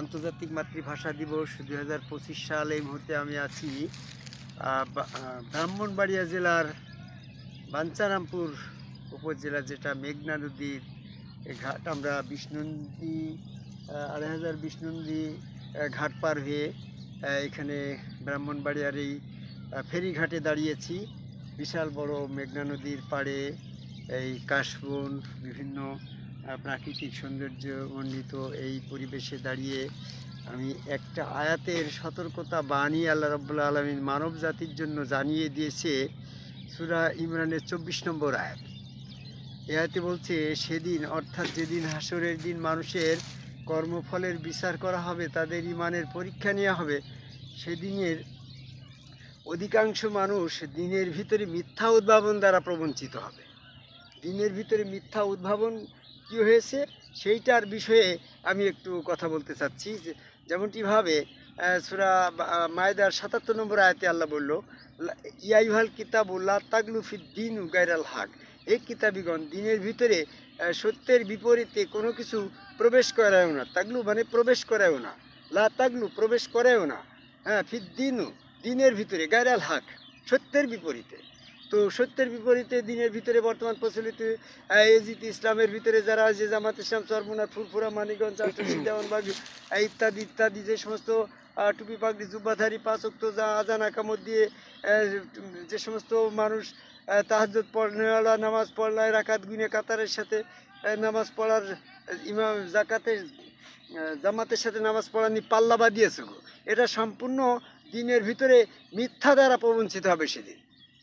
আন্তর্জাতিক মাতৃভাষা দিবস দুই হাজার পঁচিশ সাল এই মুহূর্তে আমি আছি ব্রাহ্মণবাড়িয়া জেলার বাঞ্চারামপুর উপজেলা যেটা মেঘনা নদীর ঘাট। আমরা বিষ্ণুনদী আড়াই হাজার বিষ্ণুনদী ঘাট পার হয়ে এখানে ব্রাহ্মণবাড়িয়ার এই ফেরিঘাটে দাঁড়িয়েছি। বিশাল বড় মেঘনা নদীর পাড়ে এই কাশবন, বিভিন্ন প্রাকৃতিক সৌন্দর্য মণ্ডিত এই পরিবেশে দাঁড়িয়ে আমি একটা আয়াতের সতর্কতা বাণী আল্লাহ রব্বুল্লা আলমিন মানব জাতির জন্য জানিয়ে দিয়েছে সুরা ইমরানের চব্বিশ নম্বর আয়াত। এ বলছে, সেদিন, অর্থাৎ যেদিন হাসরের দিন মানুষের কর্মফলের বিচার করা হবে, তাদের ইমানের পরীক্ষা নেওয়া হবে, সেদিনের অধিকাংশ মানুষ দিনের ভিতরে মিথ্যা উদ্ভাবন দ্বারা প্রবঞ্চিত হবে। দিনের ভিতরে মিথ্যা উদ্ভাবন কী হয়েছে সেইটার বিষয়ে আমি একটু কথা বলতে চাচ্ছি যে যেমনটিভাবে সুরা মায়দার সাতাত্তর নম্বর আয়াতে আল্লাহ বলল ইয়াইহাল কিতাবুল্লাহ তাগলুফি দিন গাইরাল হাক। এই কিতাবিগণ, দিনের ভিতরে সত্যের বিপরীতে কোনো কিছু প্রবেশ করায়ও না। তাগলু মানে প্রবেশ করায়ও না। লা তাগলু, প্রবেশ করায়ও না। হ্যাঁ ফিদ্দিনু দিনের ভিতরে, গায়রাল হাক, সত্যের বিপরীতে। তো সত্যের বিপরীতে দিনের ভিতরে বর্তমান প্রচলিত এজিত ইসলামের ভিতরে যারা যে জামাত ইসলাম, চরমুনা ফুরফুরা মানিগঞ্জ দেওয়ানবাগ ইত্যাদি ইত্যাদি যে সমস্ত টুপি পাগড়ি, জুব্বাধারী, পাঁচ অক্ত যা আজান আকামত দিয়ে যে সমস্ত মানুষ তাহাজত পড়নেওয়ালা নামাজ পড়লায়, রাকাত গুনে কাতারের সাথে নামাজ পড়ার, ইমাম জাকাতের জামাতের সাথে নামাজ পড়া নিয়ে পাল্লা বাদিয়েছে এটা সম্পূর্ণ দিনের ভিতরে মিথ্যা দ্বারা প্রবঞ্চিত হবে সেদিন।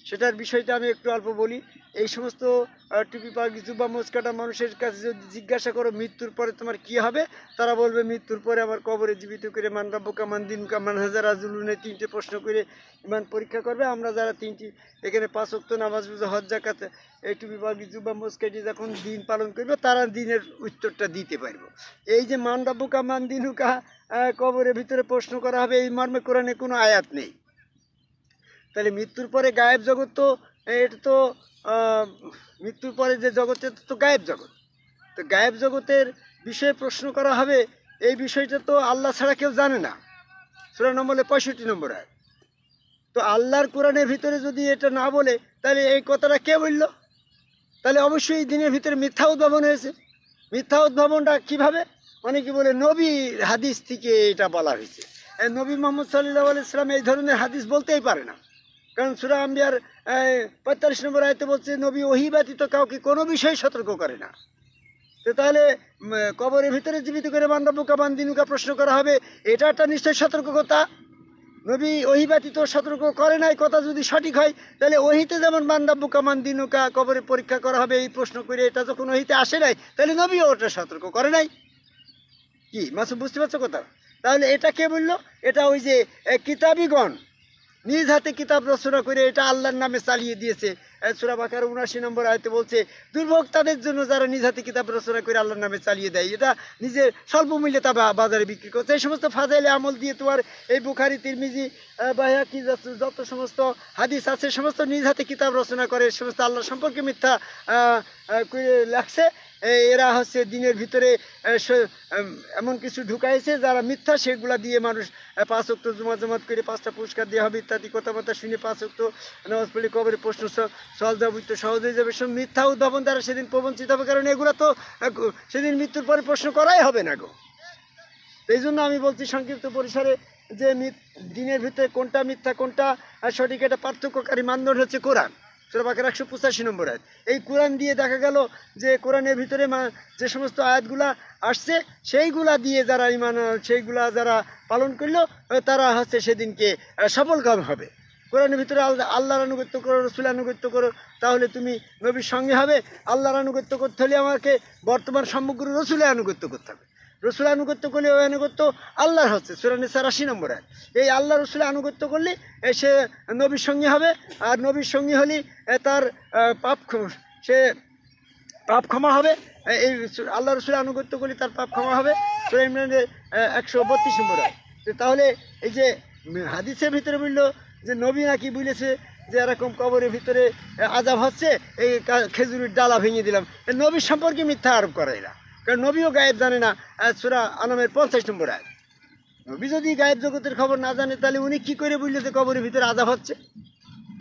সেটার বিষয়টা আমি একটু অল্প বলি। এই সমস্ত টুপি পাগি জুবা মোচকাটা মানুষের কাছে যদি জিজ্ঞাসা করো মৃত্যুর পরে তোমার কি হবে তারা বলবে মৃত্যুর পরে আমার কবরে জীবিত করে মান রাব্বুকা মান দিন মান হাজার আজুলুনে তিনটে প্রশ্ন করে ইমান পরীক্ষা করবে। আমরা যারা তিনটি এখানে পাঁচ অক্ত নামাজ বুঝে হজ জাকাত এই টুপি পাগি জুবা মোচকাটি যখন দিন পালন করবে তারা দিনের উত্তরটা দিতে পারব। এই যে মান রাব্বুকা মান দিনুকা আহ, কবরের ভিতরে প্রশ্ন করা হবে এই মর্মে কোরআনে কোনো আয়াত নেই। তাহলে মৃত্যুর পরে গায়েব জগৎ তো, এটা তো মৃত্যুর পরে যে এটা তো গায়েব জগৎ। তো গায়েব জগতের বিষয়ে প্রশ্ন করা হবে, এই বিষয়টা তো আল্লাহ ছাড়া কেউ জানে না। সুরা নম্বরে পঁয়ষট্টি নম্বর আয় তো আল্লাহর কোরআনের ভিতরে যদি এটা না বলে, তাহলে এই কথাটা কে বলল? তাহলে অবশ্যই এই দিনের ভিতরে মিথ্যা উদ্ভাবন হয়েছে। মিথ্যা উদ্ভাবনটা কীভাবে? অনেকে বলে নবী হাদিস থেকে এটা বলা হয়েছে। নবী মোহাম্মদ সাল্লাহ আলাইসলাম এই ধরনের হাদিস বলতেই পারে না। কারণ সুরা আম্বিয়ার পঁয়তাল্লিশ নম্বর আয়তে বলছে, নবী ওহি ব্যতীত কাউকে কোনো বিষয়ে সতর্ক করে না। তো তাহলে কবরের ভিতরে জীবিত করে মান্ডবুকা বান্দিনুকা প্রশ্ন করা হবে, এটা একটা নিশ্চয়ই সতর্কতা? নবী ওহি ব্যতীত সতর্ক করে নাই, কথা যদি সঠিক হয়, তাহলে ওহিতে যেমন মান্ডাব্বুকা মান্দিনুকা কবরে পরীক্ষা করা হবে, এই প্রশ্ন করে এটা যখন ওহিতে আসে নাই, তাহলে নবীও ওটা সতর্ক করে নাই। কি মাসুম বুঝতে পারছ কথা? তাহলে এটা কে বলল? এটা ওই যে কিতাবিগণ। নিজ হাতে কিতাব রচনা করে এটা আল্লাহর নামে চালিয়ে দিয়েছে। সুরা বাকার উনাশি নম্বর আয়তে বলছে দুর্ভোগ তাদের জন্য যারা নিজ হাতে কিতাব রচনা করে আল্লাহর নামে চালিয়ে দেয়, এটা নিজের স্বল্প মূল্যে তা বাজারে বিক্রি করছে এই সমস্ত ফাজাইলে আমল দিয়ে তোমার এই বুখারি, তিরমিজি বাহা কি যত- সমস্ত হাদিস আছে, সমস্ত নিজ হাতে কিতাব রচনা করে, সমস্ত আল্লাহ সম্পর্কে মিথ্যা লাগছে এরা হচ্ছে দিনের ভিতরে এমন কিছু ঢুকাইছে যারা মিথ্যা, সেগুলা দিয়ে মানুষ পাঁচ অক্ট জমা জমাত করে পাঁচটা পুরস্কার দেওয়া হবে, ইত্যাদি কথাবার্তা শুনে পাঁচ অক্ট নামাজ পড়লে কবরে প্রশ্ন স- সহজ যাবে তো সহজ হয়ে যাবে। সব মিথ্যা উদ্ভাবন দ্বারা সেদিন প্রবঞ্চিত হবে, কারণ এগুলো তো সেদিন মৃত্যুর পরে প্রশ্ন করাই হবে না গো। এই জন্য আমি বলছি সংক্ষিপ্ত পরিসরে যে দিনের ভিতরে কোনটা মিথ্যা, কোনটা সঠিক, এটা পার্থক্যকারী মানদণ্ড হচ্ছে কোরআন। সুরাবাকের একশো পঁচাশি নম্বর আয়াত। এই কোরআন দিয়ে দেখা গেল যে কোরআনের ভিতরে যে সমস্ত আয়াতগুলা আসছে, সেইগুলা দিয়ে যারা ইমান সেইগুলা যারা পালন করল তারা হচ্ছে সেদিনকে সফলকাম হবে। কোরআনের ভিতরে আল্লাহ আল্লাহর আনুগত্য করো রসুল আনুগত্য করো, তাহলে তুমি নবীর সঙ্গে হবে। আল্লাহর আনুগত্য করতে হলে আমাকে বর্তমান সমগ্র রসুলের আনুগত্য করতে হবে। রসুল আনুগত্য করলে ওই আনুগত্য আল্লাহর হচ্ছে সুরানি স্যার আশি নম্বর আয়াত। এই আল্লাহ রসুলের আনুগত্য করলে সে নবীর সঙ্গী হবে, আর নবীর সঙ্গী হলে তার পাপ সে পাপ ক্ষমা হবে এই আল্লাহ রসুলের আনুগত্য করলে তার পাপ ক্ষমা হবে, সুরা ইমরানের একশো বত্রিশ নম্বর। তো তাহলে এই যে হাদিসের ভিতরে বলল যে নবী নাকি বলেছে যে এরকম কবরের ভিতরে আজাব হচ্ছে, এই খেজুরের ডালা ভেঙে দিলাম নবীর সম্পর্কে মিথ্যা আরোপ করে কারণ নবীও গায়েব জানে না সুরা আলমের পঞ্চাশ নম্বর আয় নবী যদি গায়েব জগতের খবর না জানে, তাহলে উনি কী করে বুঝলে যে কবরের ভিতরে আজাব হচ্ছে?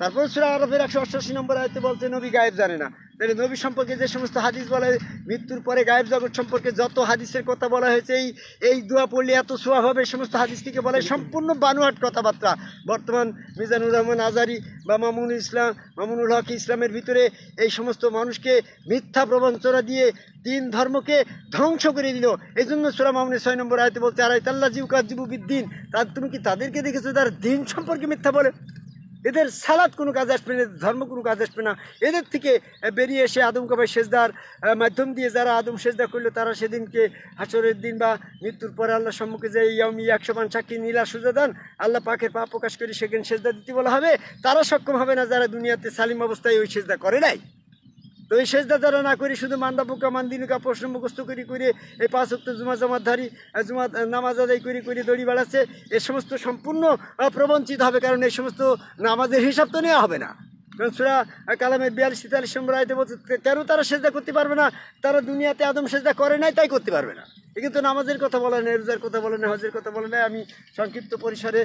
তারপর সুরা আরফের একশো অষ্টাশি নম্বর আয়তে বলছে, নবী গায়েব জানে না। তাহলে নবী সম্পর্কে যে সমস্ত হাদিস বলা মৃত্যুর পরে গায়েব জগৎ সম্পর্কে যত হাদিসের কথা বলা হয়েছে, এই এই দোয়া পড়লে এত সোয়া হবে, সমস্ত হাদিস থেকে বলা সম্পূর্ণ বানুয়াট কথাবার্তা। বর্তমান মিজানুর রহমান আজারি বা মামুনুল ইসলাম, মামুনুল হক ইসলামের ভিতরে এই সমস্ত মানুষকে মিথ্যা প্রবঞ্চনা দিয়ে দিন ধর্মকে ধ্বংস করে দিল। এই জন্য সুরা মামুনের ছয় নম্বর আয়তে বলছে আড়াই তাল্লা জিউকা জিবুবিদ্দিন তার তুমি কি তাদেরকে দেখেছ তার দিন সম্পর্কে মিথ্যা বলে? এদের সালাদ কোনো কাজ আসবে না ধর্ম কোনো কাজ আসবে না। এদের থেকে বেরিয়ে এসে আদম কবাই সেজদার মাধ্যম দিয়ে যারা আদম সেজদা করল, তারা সেদিনকে হাসরের দিন বা মৃত্যুর পরে আল্লাহ সম্মুখে যে ইয়ামি একশো মান সাক্ষী নীলা সুজাদান আল্লাহ পাখের পা প্রকাশ করে সেখানে সেজদা দিতে বলা হবে। তারা সক্ষম হবে না যারা দুনিয়াতে সালিম অবস্থায় ওই সেজদা করে নাই। তো এই সেজদা যারা না করি শুধু মান্দা পোকা মান্দিনুকা প্রশ্ন মুখস্থ করি করে এই পাঁচ উক্ত জুমা জামাতধারী আহ, জুমা নামাজ আদায় করি করে দড়ি বেড়াচ্ছে এ সমস্ত সম্পূর্ণ প্রবঞ্চিত হবে কারণ এই সমস্ত নামাজের হিসাব তো নেওয়া হবে না। কারণ সুরা কালামের বিয়াল্লিশ তেতাল্লিশ নম্বর আয়তে বলছে কেন তারা সেজদা করতে পারবে না তারা দুনিয়াতে আদম সেজদা করে নাই তাই করতে পারবে না। কিন্তু নামাজের কথা বলে রোজার কথা বলে না হজের কথা বলে আমি সংক্ষিপ্ত পরিসরে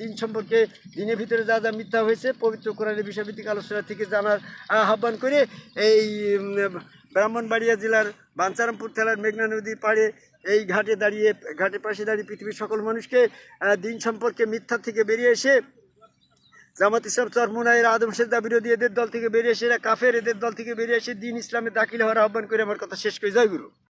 দিন সম্পর্কে, দিনের ভিতরে যা যা মিথ্যা হয়েছে, পবিত্র কোরআনের বিষয়ভিত্তিক আলোচনা থেকে জানার আহ্বান করে এই ব্রাহ্মণবাড়িয়া জেলার বাঞ্চারামপুর জেলার মেঘনা নদীর পাড়ে এই ঘাটে দাঁড়িয়ে, ঘাটের পাশে দাঁড়িয়ে পৃথিবীর সকল মানুষকে দিন সম্পর্কে মিথ্যা থেকে বেরিয়ে এসে জামাত ইসলাম চরমুনা এরা আদম সেজদা বিরোধী এদের দল থেকে বেরিয়ে এসে কাফের এদের দল থেকে বেরিয়ে এসে দিন ইসলামে দাখিল হওয়ার আহ্বান করে আমার কথা শেষ করে। জয় গুরু।